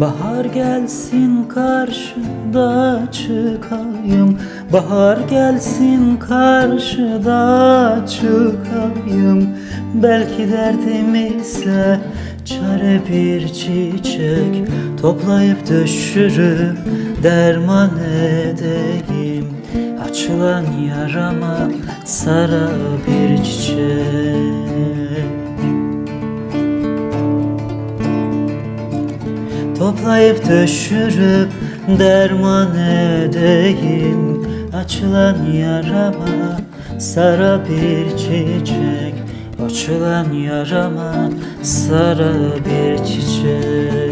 Bahar gelsin karşıda çıkayım. Bahar gelsin karşıda çıkayım. Belki derdimize çare bir çiçek. Toplayıp düşürüp derman edeyim. Açılan yarama sara bir çiçek Toplayıp düşürüp derman edeyim. Açılan yarama sara bir çiçek. Açılan yarama sara bir çiçek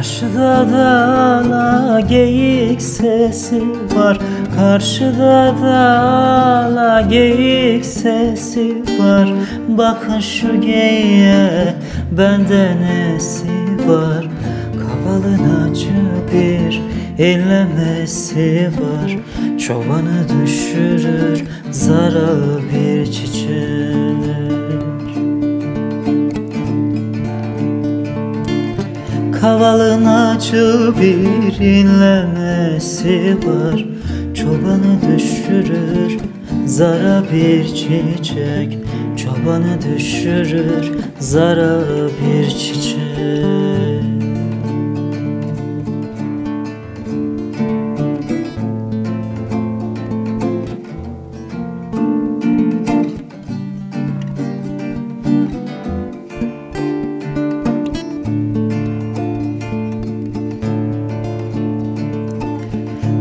Karşıda dağla geyik sesi var. Karşıda dağla geyik sesi var. Bakın şu geyiğe bende nesi var? Kavalın acı bir inlemesi var. Çobanı düşürür zara bir çiçek Kavalın acı bir inlemesi var. Çobanı düşürür zara bir çiçek. Çobanı düşürür zara bir çiçek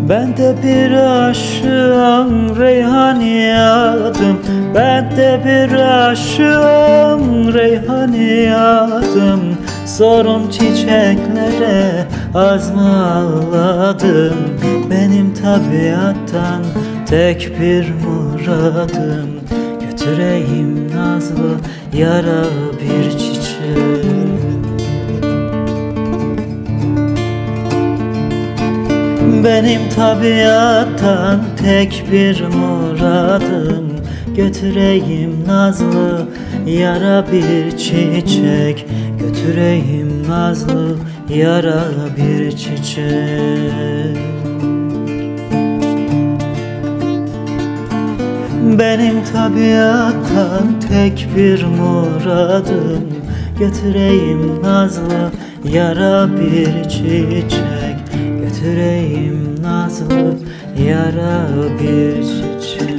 Ben de bir aşığım reyhaniyadım Ben de bir aşığım reyhaniyadım Sorun çiçeklere az mı ağladım? Benim tabiattan tek bir muradım. Götüreyim nazlı yara bir çiçek Benim tabiattan tek bir muradım. Götüreyim nazlı yara bir çiçek. Götüreyim nazlı yara bir çiçek. Benim tabiattan tek bir muradım. Götüreyim nazlı yara bir çiçek Götüreyim nazlı yara bir çiçek